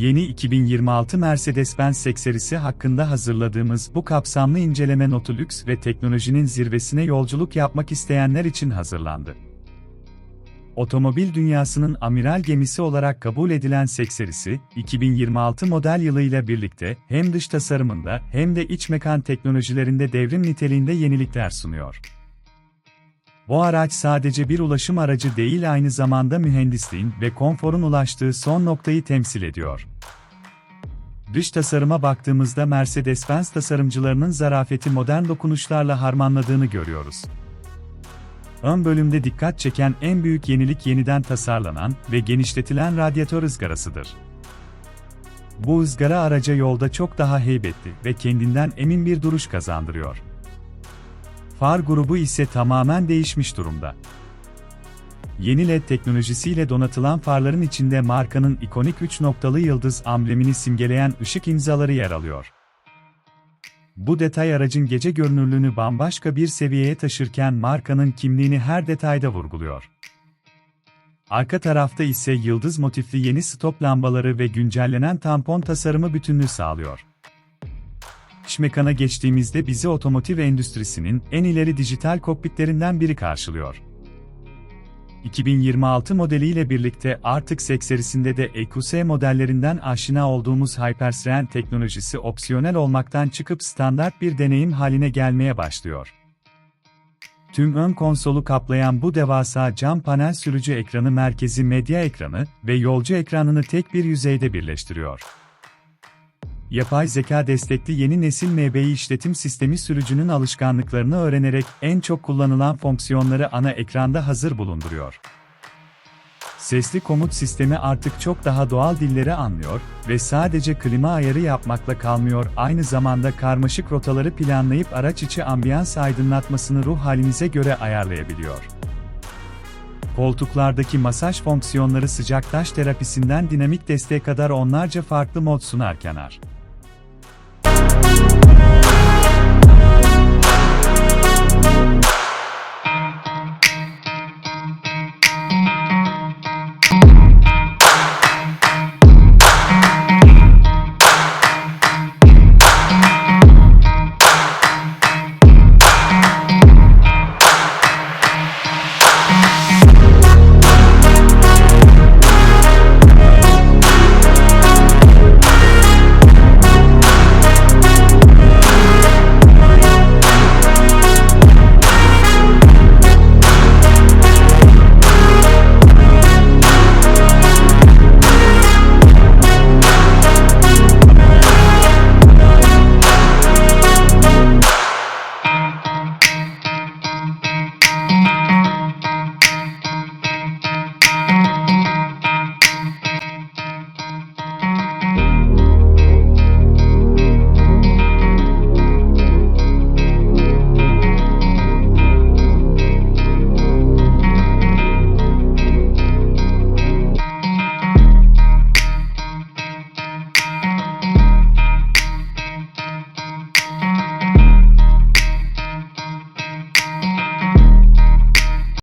Yeni 2026 Mercedes-Benz Sek serisi hakkında hazırladığımız bu kapsamlı inceleme notu lüks ve teknolojinin zirvesine yolculuk yapmak isteyenler için hazırlandı. Otomobil dünyasının amiral gemisi olarak kabul edilen Sek serisi, 2026 model yılıyla birlikte hem dış tasarımında hem de iç mekan teknolojilerinde devrim niteliğinde yenilikler sunuyor. Bu araç sadece bir ulaşım aracı değil aynı zamanda mühendisliğin ve konforun ulaştığı son noktayı temsil ediyor. Dış tasarıma baktığımızda Mercedes-Benz tasarımcılarının zarafeti modern dokunuşlarla harmanladığını görüyoruz. Ön bölümde dikkat çeken en büyük yenilik yeniden tasarlanan ve genişletilen radyatör ızgarasıdır. Bu ızgara araca yolda çok daha heybetli ve kendinden emin bir duruş kazandırıyor. Far grubu ise tamamen değişmiş durumda. Yeni LED teknolojisiyle donatılan farların içinde markanın ikonik 3 noktalı yıldız amblemini simgeleyen ışık imzaları yer alıyor. Bu detay aracın gece görünürlüğünü bambaşka bir seviyeye taşırken markanın kimliğini her detayda vurguluyor. Arka tarafta ise yıldız motifli yeni stop lambaları ve güncellenen tampon tasarımı bütünlüğü sağlıyor. İç mekana geçtiğimizde bizi otomotiv endüstrisinin en ileri dijital kokpitlerinden biri karşılıyor. 2026 modeliyle birlikte artık SEK serisinde de EQS modellerinden aşina olduğumuz Hypersren teknolojisi opsiyonel olmaktan çıkıp standart bir deneyim haline gelmeye başlıyor. Tüm ön konsolu kaplayan bu devasa cam panel sürücü ekranı merkezi medya ekranı ve yolcu ekranını tek bir yüzeyde birleştiriyor. Yapay zeka destekli yeni nesil MBI işletim sistemi sürücünün alışkanlıklarını öğrenerek en çok kullanılan fonksiyonları ana ekranda hazır bulunduruyor. Sesli komut sistemi artık çok daha doğal dilleri anlıyor ve sadece klima ayarı yapmakla kalmıyor, aynı zamanda karmaşık rotaları planlayıp araç içi ambiyans aydınlatmasını ruh halinize göre ayarlayabiliyor. Koltuklardaki masaj fonksiyonları sıcak taş terapisinden dinamik desteğe kadar onlarca farklı mod sunarken ar.